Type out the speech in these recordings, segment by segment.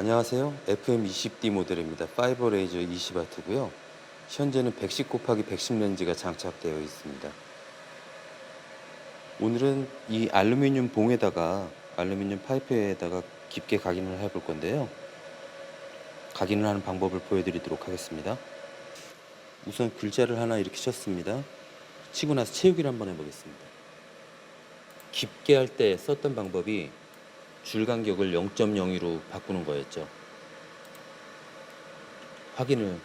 안녕하세요. FM20D 모델입니다. 파이버 레이저 20W고요. 현재는 110 곱하기 110 렌즈가 장착되어 있습니다. 오늘은 이 알루미늄 봉에다가 알루미늄 파이프에다가 깊게 각인을 해볼 건데요. 각인을 하는 방법을 보여드리도록 하겠습니다. 우선 글자를 하나 이렇게 쳤습니다. 치고 나서 채우기를 한번 해보겠습니다. 깊게 할 때 썼던 방법이 줄 간격을 0.02로 바꾸는 거였죠. 확인을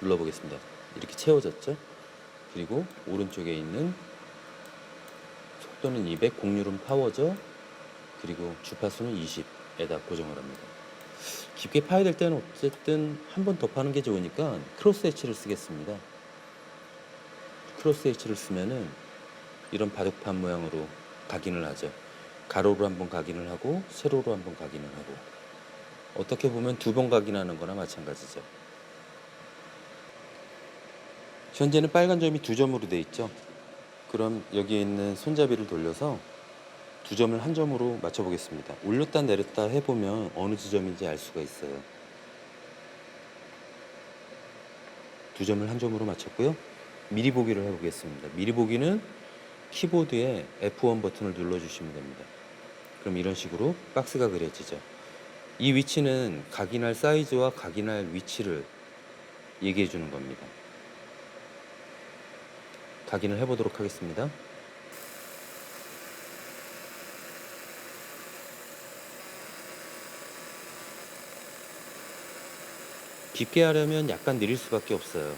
눌러보겠습니다. 이렇게 채워졌죠? 그리고 오른쪽에 있는 속도는 200, 공률은 파워죠. 그리고 주파수는 20에다 고정을 합니다. 깊게 파야 될 때는 어쨌든 한 번 더 파는 게 좋으니까 크로스 H를 쓰겠습니다. 크로스 H를 쓰면은 이런 바둑판 모양으로 각인을 하죠. 가로로 한 번 각인을 하고 세로로 한 번 각인을 하고 어떻게 보면 두 번 각인하는 거나 마찬가지죠. 현재는 빨간 점이 두 점으로 돼 있죠. 그럼 여기에 있는 손잡이를 돌려서 두 점을 한 점으로 맞춰 보겠습니다. 올렸다 내렸다 해 보면 어느 지점인지 알 수가 있어요. 두 점을 한 점으로 맞췄고요. 미리 보기를 해 보겠습니다. 미리 보기는 키보드에 F1 버튼을 눌러 주시면 됩니다. 그럼 이런 식으로 박스가 그려지죠. 이 위치는 각인할 사이즈와 각인할 위치를 얘기해 주는 겁니다. 각인을 해보도록 하겠습니다. 깊게 하려면 약간 느릴 수밖에 없어요.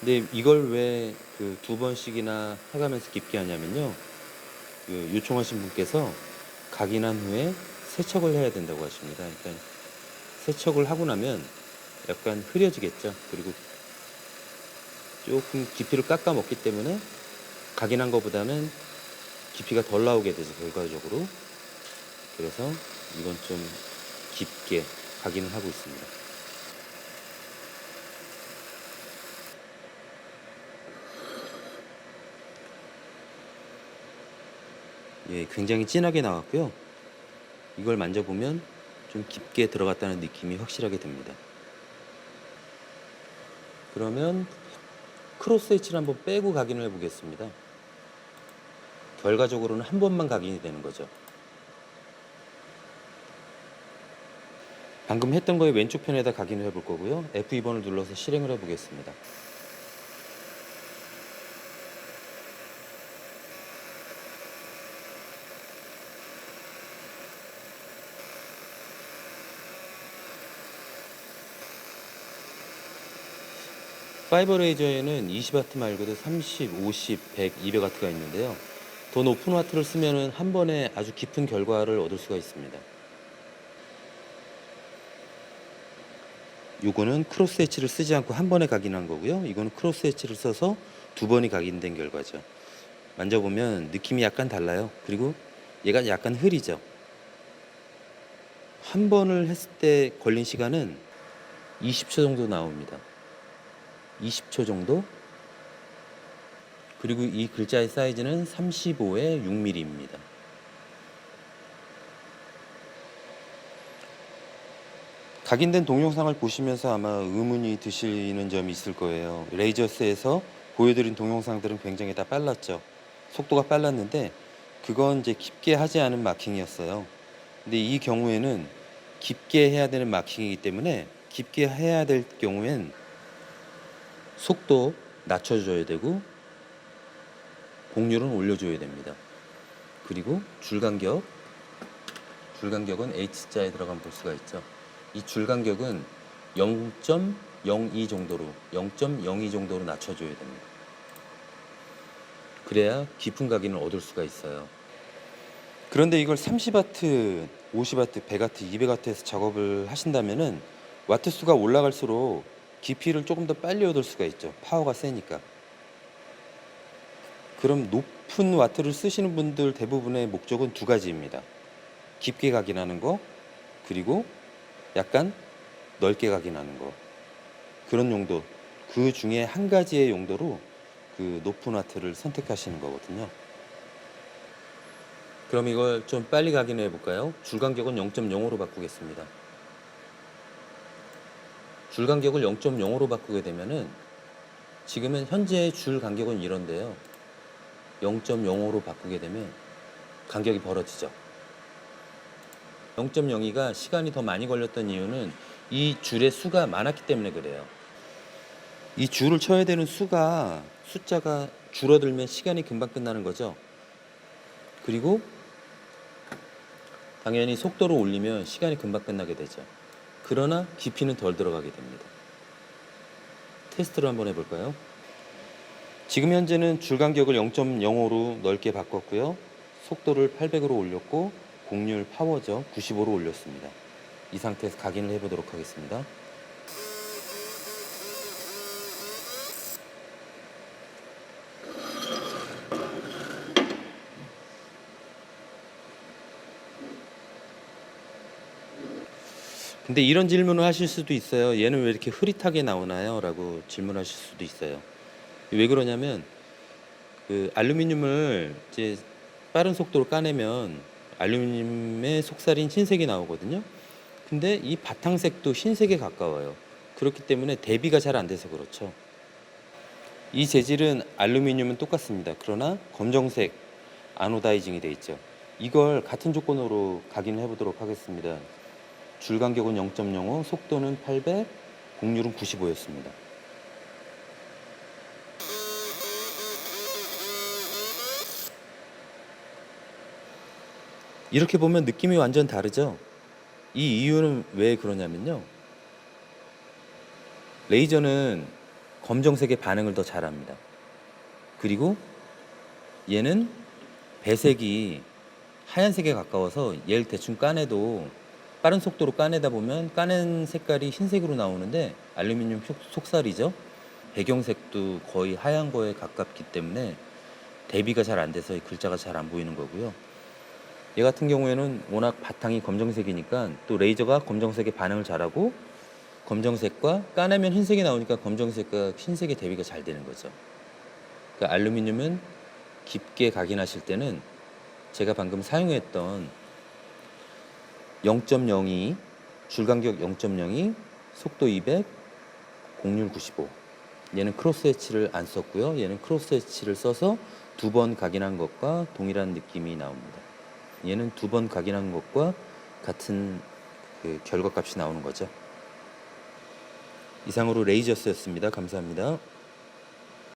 근데 이걸 왜 그 두 번씩이나 해가면서 깊게 하냐면요. 그 요청하신 분께서 각인한 후에 세척을 해야 된다고 하십니다. 그러니까 세척을 하고 나면 약간 흐려지겠죠. 그리고 조금 깊이를 깎아 먹기 때문에 각인한 것보다는 깊이가 덜 나오게 되죠. 결과적으로. 그래서 이건 좀 깊게 각인을 하고 있습니다. 예, 굉장히 진하게 나왔고요. 이걸 만져보면 좀 깊게 들어갔다는 느낌이 확실하게 듭니다. 그러면 크로스 H를 한번 빼고 각인을 해보겠습니다. 결과적으로는 한 번만 각인이 되는 거죠. 방금 했던 거에 왼쪽 편에다 각인을 해볼 거고요. F2번을 눌러서 실행을 해보겠습니다. 파이버 레이저에는 20W 말고도 30, 50, 100, 200W가 있는데요. 더 높은 와트를 쓰면은 한 번에 아주 깊은 결과를 얻을 수가 있습니다. 요거는 크로스 H를 쓰지 않고 한 번에 각인한 거고요. 이거는 크로스 H를 써서 두 번이 각인된 결과죠. 만져보면 느낌이 약간 달라요. 그리고 얘가 약간 흐리죠. 한 번을 했을 때 걸린 시간은 20초 정도 나옵니다. 20초 정도. 그리고 이 글자의 사이즈는 35에 6mm입니다. 각인된 동영상을 보시면서 아마 의문이 드시는 점이 있을 거예요. 레이저스에서 보여드린 동영상들은 굉장히 다 빨랐죠. 속도가 빨랐는데 그건 이제 깊게 하지 않은 마킹이었어요. 근데 이 경우에는 깊게 해야 되는 마킹이기 때문에 깊게 해야 될 경우엔 속도 낮춰줘야 되고 공률은 올려줘야 됩니다. 그리고 줄 간격, 줄 간격은 H자에 들어가면 볼 수가 있죠. 이 줄 간격은 0.02 정도로, 0.02 정도로 낮춰줘야 됩니다. 그래야 깊은 각인을 얻을 수가 있어요. 그런데 이걸 30W, 50W, 100W, 200W에서 작업을 하신다면은 와트 수가 올라갈수록 깊이를 조금 더 빨리 얻을 수가 있죠. 파워가 세니까. 그럼 높은 와트를 쓰시는 분들 대부분의 목적은 두 가지입니다. 깊게 각인하는 거, 그리고 약간 넓게 각인하는 거. 그런 용도. 그 중에 한 가지의 용도로 그 높은 와트를 선택하시는 거거든요. 그럼 이걸 좀 빨리 각인해 볼까요? 줄 간격은 0.05로 바꾸겠습니다. 줄 간격을 0.05로 바꾸게 되면은 지금은 현재 줄 간격은 이런데요. 0.05로 바꾸게 되면 간격이 벌어지죠. 0.02가 시간이 더 많이 걸렸던 이유는 이 줄의 수가 많았기 때문에 그래요. 이 줄을 쳐야 되는 수가 숫자가 줄어들면 시간이 금방 끝나는 거죠. 그리고 당연히 속도를 올리면 시간이 금방 끝나게 되죠. 그러나 깊이는 덜 들어가게 됩니다. 테스트를 한번 해볼까요? 지금 현재는 줄 간격을 0.05로 넓게 바꿨고요. 속도를 800으로 올렸고 곡률 파워죠. 95로 올렸습니다. 이 상태에서 각인을 해보도록 하겠습니다. 근데 이런 질문을 하실 수도 있어요. 얘는 왜 이렇게 흐릿하게 나오나요? 라고 질문하실 수도 있어요. 왜 그러냐면 그 알루미늄을 이제 빠른 속도로 까내면 알루미늄의 속살인 흰색이 나오거든요. 근데 이 바탕색도 흰색에 가까워요. 그렇기 때문에 대비가 잘 안 돼서 그렇죠. 이 재질은 알루미늄은 똑같습니다. 그러나 검정색 아노다이징이 돼 있죠. 이걸 같은 조건으로 각인해 보도록 하겠습니다. 줄 간격은 0.05, 속도는 800, 곡률은 95였습니다. 이렇게 보면 느낌이 완전 다르죠? 이 이유는 왜 그러냐면요. 레이저는 검정색의 반응을 더 잘합니다. 그리고 얘는 배색이 하얀색에 가까워서 얘를 대충 까내도 빠른 속도로 까내다 보면 까낸 색깔이 흰색으로 나오는데 알루미늄 속- 속살이죠. 배경색도 거의 하얀 거에 가깝기 때문에 대비가 잘 안 돼서 이 글자가 잘 안 보이는 거고요. 얘 같은 경우에는 워낙 바탕이 검정색이니까 또 레이저가 검정색에 반응을 잘하고 검정색과 까내면 흰색이 나오니까 검정색과 흰색의 대비가 잘 되는 거죠. 그러니까 알루미늄은 깊게 각인하실 때는 제가 방금 사용했던 0.02 줄간격 0.02 속도 200 곡률 95 얘는 크로스 해치를 안 썼고요. 얘는 크로스 해치를 써서 두 번 각인한 것과 동일한 느낌이 나옵니다. 얘는 두 번 각인한 것과 같은 그 결과값이 나오는 거죠. 이상으로 레이저스였습니다. 감사합니다